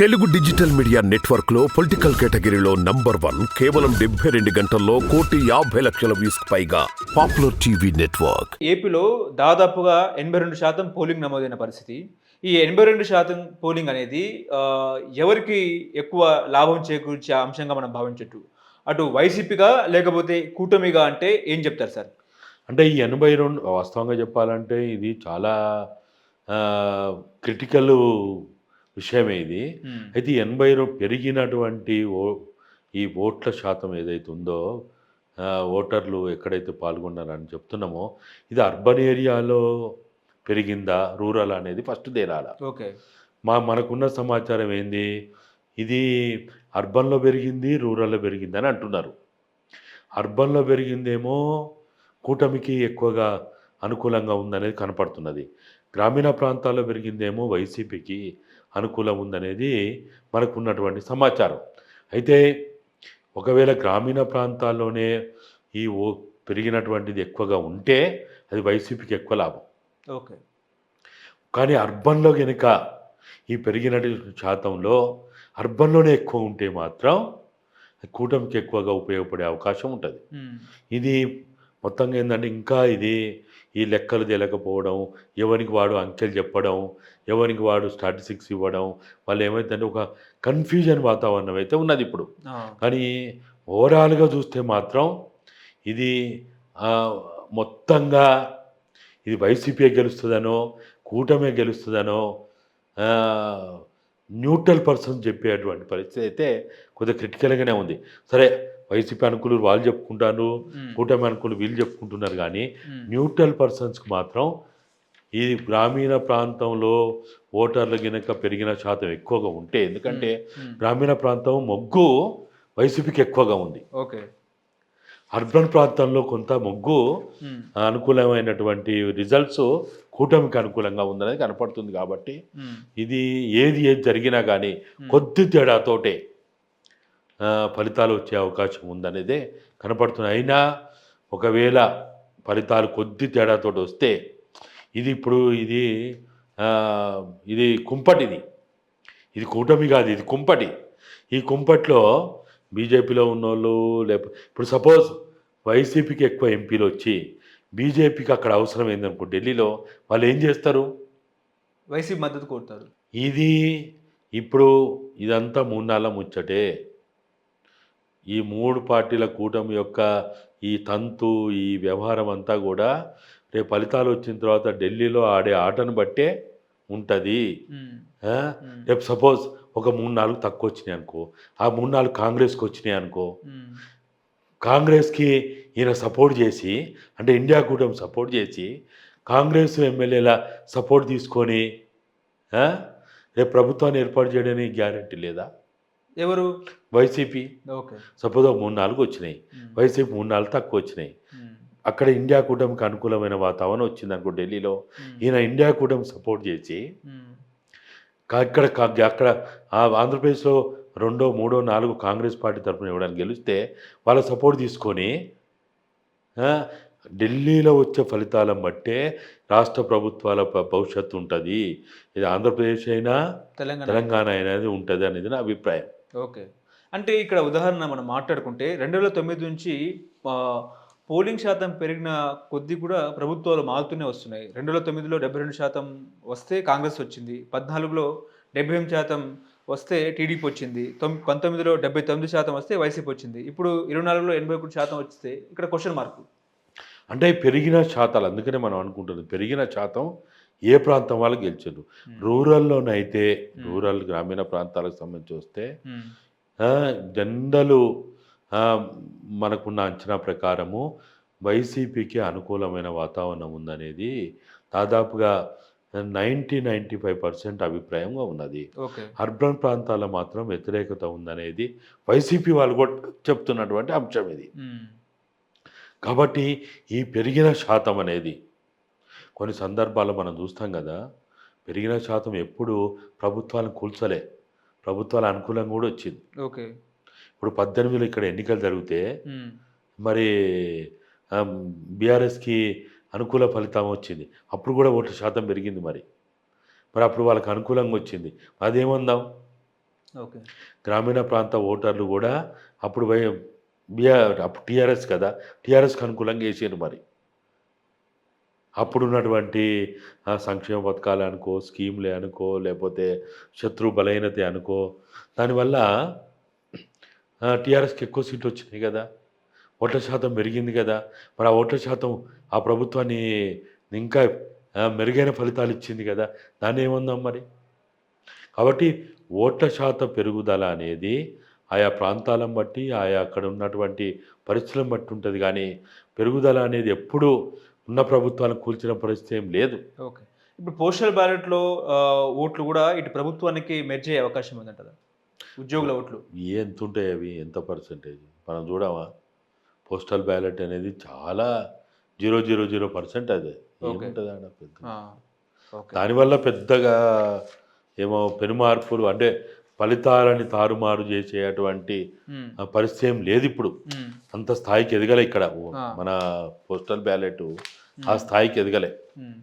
Telugu digital media నెట్వర్క్లో political కేటగిరీలో number one కేవలం డెబ్బై రెండు గంటల్లో కోటి యాభై లక్షల వ్యూస్ పైగా పాపులర్ టీవీ నెట్వర్క్. ఏపీలో దాదాపుగా ఎనభై రెండు శాతం పోలింగ్ నమోదైన పరిస్థితి. ఈ ఎనభై రెండు శాతం పోలింగ్ అనేది ఎవరికి ఎక్కువ లాభం చేకూర్చే అంశంగా మనం భావించట్టు అటు వైసీపీగా లేకపోతే కూటమిగా అంటే ఏం చెప్తారు సార్? అంటే ఈ ఎనభై రెండు వాస్తవంగా చెప్పాలంటే ఇది చాలా క్రిటికల్ విషయమే ఇది. అయితే ఈ ఎనభై రెండు పెరిగినటువంటి ఓ ఈ ఓట్ల శాతం ఏదైతే ఉందో ఓటర్లు ఎక్కడైతే పాల్గొన్నారని చెప్తున్నామో ఇది అర్బన్ ఏరియాలో పెరిగిందా రూరల్ అనేది ఫస్ట్ తేరాల ఓకే. మా మనకున్న సమాచారం ఏంది? ఇది అర్బన్లో పెరిగింది రూరల్లో పెరిగింది అని అంటున్నారు. అర్బన్లో పెరిగిందేమో కూటమికి ఎక్కువగా అనుకూలంగా ఉందనేది కనపడుతున్నది. గ్రామీణ ప్రాంతాల్లో పెరిగిందేమో వైసీపీకి అనుకూలం ఉందనేది మనకు ఉన్నటువంటి సమాచారం. అయితే ఒకవేళ గ్రామీణ ప్రాంతాల్లోనే ఈ ఓ పెరిగినటువంటిది ఎక్కువగా ఉంటే అది వైసీపీకి ఎక్కువ లాభం. ఓకే. కానీ అర్బన్లో కనుక ఈ పెరిగిన శాతంలో అర్బన్లోనే ఎక్కువ ఉంటే మాత్రం కూటమికి ఎక్కువగా ఉపయోగపడే అవకాశం ఉంటుంది. ఇది మొత్తంగా ఏంటంటే ఇంకా ఇది ఈ లెక్కలు తెలియకపోవడం ఎవరికి వాడు అంకెలు చెప్పడం ఎవరికి వాడు స్టాటిస్టిక్స్ ఇవ్వడం వాళ్ళు ఏమైందంటే ఒక కన్ఫ్యూజన్ వాతావరణం అయితే ఉన్నది ఇప్పుడు. కానీ ఓవరాల్గా చూస్తే మాత్రం ఇది మొత్తంగా ఇది వైసీపీ గెలుస్తుందనో కూటమే గెలుస్తుందనో న్యూట్రల్ పర్సన్ చెప్పేటువంటి పరిస్థితి అయితే కొద్దిగా క్రిటికల్గానే ఉంది. సరే వైసీపీ అనుకూలు వాళ్ళు చెప్పుకుంటారు. కూటమి అనుకూలు వీళ్ళు చెప్పుకుంటున్నారు కానీ. న్యూట్రల్ పర్సన్స్కి మాత్రం ఈ గ్రామీణ ప్రాంతంలో ఓటర్ల గినక పెరిగిన శాతం ఎక్కువగా ఉంటే ఎందుకంటే. గ్రామీణ ప్రాంతం మొగ్గు వైసీపీకి ఎక్కువగా ఉంది ఓకే అర్బన్ ప్రాంతంలో కొంత మొగ్గు. అనుకూలమైనటువంటి రిజల్ట్స్ కూటమికి అనుకూలంగా ఉందనేది కనపడుతుంది కాబట్టి. ఇది ఏది ఏది జరిగినా కానీ కొద్ది తేడాతోటే ఫలితాలు వచ్చే అవకాశం ఉందనేదే కనపడుతుంది. అయినా ఒకవేళ ఫలితాలు కొద్ది తేడాతోటి వస్తే ఇది ఇప్పుడు ఇది ఇది కుంపటిది ఇది. కూటమి కాదు ఇది కుంపటి. ఈ కుంపట్లో బీజేపీలో ఉన్నోళ్ళు లేకపోతే ఇప్పుడు సపోజ్ వైసీపీకి ఎక్కువ ఎంపీలు వచ్చి బీజేపీకి అక్కడ అవసరం ఏందనుకో ఢిల్లీలో వాళ్ళు ఏం చేస్తారు? వైసీపీ మద్దతు కోరుతారు. ఇది ఇప్పుడు ఇదంతా మూడు నెలల ముచ్చటే. ఈ మూడు పార్టీల కూటమి యొక్క ఈ తంతు ఈ వ్యవహారం అంతా కూడా రేపు ఫలితాలు వచ్చిన తర్వాత ఢిల్లీలో ఆడే ఆటను బట్టే ఉంటుంది. రేపు సపోజ్ ఒక మూడు నాలుగు తక్కువ వచ్చినాయి అనుకో ఆ మూడు నాలుగు కాంగ్రెస్కి వచ్చినాయి అనుకో. కాంగ్రెస్కి ఈయన సపోర్ట్ చేసి అంటే ఇండియా కూటమి సపోర్ట్ చేసి కాంగ్రెస్ ఎమ్మెల్యేల సపోర్ట్ తీసుకొని? రేపు ప్రభుత్వాన్ని ఏర్పాటు చేయడానికి గ్యారంటీ లేదా ఎవరు? వైసీపీ. ఓకే. సపోజ్ ఒక మూడు నాలుగు వచ్చినాయి. వైసీపీ మూడు నాలుగు తక్కువ వచ్చినాయి. అక్కడ ఇండియా కూటమికి అనుకూలమైన వాతావరణం వచ్చింది అనుకో ఢిల్లీలో. ఈయన ఇండియా కూటమి సపోర్ట్ చేసి అక్కడ ఆ ఆంధ్రప్రదేశ్లో రెండో మూడో నాలుగు కాంగ్రెస్ పార్టీ తరఫున ఇవ్వడానికి గెలిస్తే వాళ్ళ సపోర్ట్ తీసుకొని ఢిల్లీలో వచ్చే ఫలితాలను బట్టే రాష్ట్ర ప్రభుత్వాల భవిష్యత్తు ఉంటుంది. ఇది ఆంధ్రప్రదేశ్ అయినా తెలంగాణ. తెలంగాణ అనేది ఉంటుంది అనేది నా అభిప్రాయం. ఓకే. అంటే ఇక్కడ ఉదాహరణ మనం మాట్లాడుకుంటే రెండు వేల తొమ్మిది నుంచి పోలింగ్ శాతం పెరిగిన కొద్దీ కూడా ప్రభుత్వాలు మారుతూనే వస్తున్నాయి. రెండు వేల తొమ్మిదిలో డెబ్బై రెండు శాతం వస్తే కాంగ్రెస్ వచ్చింది. పద్నాలుగులో డెబ్బై ఎనిమిది శాతం వస్తే టీడీపీ వచ్చింది. తొమ్ పంతొమ్మిదిలో డెబ్బై తొమ్మిది శాతం వస్తే వైసీపీ వచ్చింది. ఇప్పుడు ఇరవై నాలుగులో ఎనభై ఒకటి శాతం వస్తే ఇక్కడ క్వశ్చన్ మార్క్. అంటే పెరిగిన శాతాలు అందుకనే మనం అనుకుంటున్నాం. పెరిగిన శాతం ఏ ప్రాంతం వాళ్ళు గెలిచారు రూరల్లోనైతే రూరల్ గ్రామీణ ప్రాంతాలకు సంబంధించి వస్తే జనరల్ మనకున్న అంచనా ప్రకారము వైసీపీకి అనుకూలమైన వాతావరణం ఉందనేది దాదాపుగా నైంటీ నైంటీ ఫైవ్ పర్సెంట్ అభిప్రాయంగా ఉన్నది. అర్బన్ ప్రాంతాల్లో మాత్రం వ్యతిరేకత ఉందనేది వైసీపీ వాళ్ళు కూడా చెప్తున్నటువంటి అంశం ఇది. కాబట్టి ఈ పెరిగిన శాతం అనేది కొన్ని సందర్భాల్లో మనం చూస్తాం కదా పెరిగిన శాతం ఎప్పుడు ప్రభుత్వాలను కూల్చలే. ప్రభుత్వాల అనుకూలంగా కూడా వచ్చింది. ఓకే. ఇప్పుడు పద్దెనిమిదిలో ఇక్కడ ఎన్నికలు జరిగితే మరి బీఆర్ఎస్కి అనుకూల ఫలితం వచ్చింది. అప్పుడు కూడా ఓట్ల శాతం పెరిగింది మరి. మరి అప్పుడు వాళ్ళకి అనుకూలంగా వచ్చింది. అదేమందాం? ఓకే. గ్రామీణ ప్రాంత ఓటర్లు కూడా అప్పుడు బిఆర్ అప్పుడు టీఆర్ఎస్ కదా టీఆర్ఎస్కి అనుకూలంగా వేసారు మరి. అప్పుడు ఉన్నటువంటి సంక్షేమ పథకాలు అనుకో స్కీమ్లే అనుకో లేకపోతే శత్రు బలహీనత అనుకో దానివల్ల టీఆర్ఎస్కి ఎక్కువ సీట్లు వచ్చినాయి కదా. ఓట్ల శాతం పెరిగింది కదా. మరి ఆ ఓట్ల శాతం ఆ ప్రభుత్వాన్ని ఇంకా మెరుగైన ఫలితాలు ఇచ్చింది కదా. దాన్ని ఏముందాం మరి? కాబట్టి ఓట్ల శాతం పెరుగుదల అనేది ఆయా ప్రాంతాలను బట్టి ఆయా అక్కడ ఉన్నటువంటి పరిస్థితులను బట్టి ఉంటుంది. కానీ పెరుగుదల అనేది ఎప్పుడూ ఉన్న ప్రభుత్వాలను కూల్చిన పరిస్థితి ఏం లేదు. ఓకే. ఇప్పుడు పోస్టల్ బ్యాలెట్లో ఓట్లు కూడా ఇటు ప్రభుత్వానికి మెర్జ్ అయ్యే అవకాశం ఉందంటారా ఉద్యోగుల ఓట్లు. ఎంత ఉంటాయి అవి? ఎంత పర్సంటేజ్? మనం చూడమా? పోస్టల్ బ్యాలెట్ అనేది చాలా జీరో జీరో జీరో పర్సెంట్ అది. ఏముంటుంది ఆడ పెద్ద? దానివల్ల పెద్దగా ఏమో పెనుమార్పులు అంటే ఫలితాలని తారుమారు చేసేటువంటి ఉమ్, ఆ పరిస్థితి ఏం లేదు ఇప్పుడు. అంత స్థాయికి ఎదగలే ఇక్కడ. మన పోస్టల్ బ్యాలెట్ ఆ స్థాయికి ఎదగలే ఉమ్.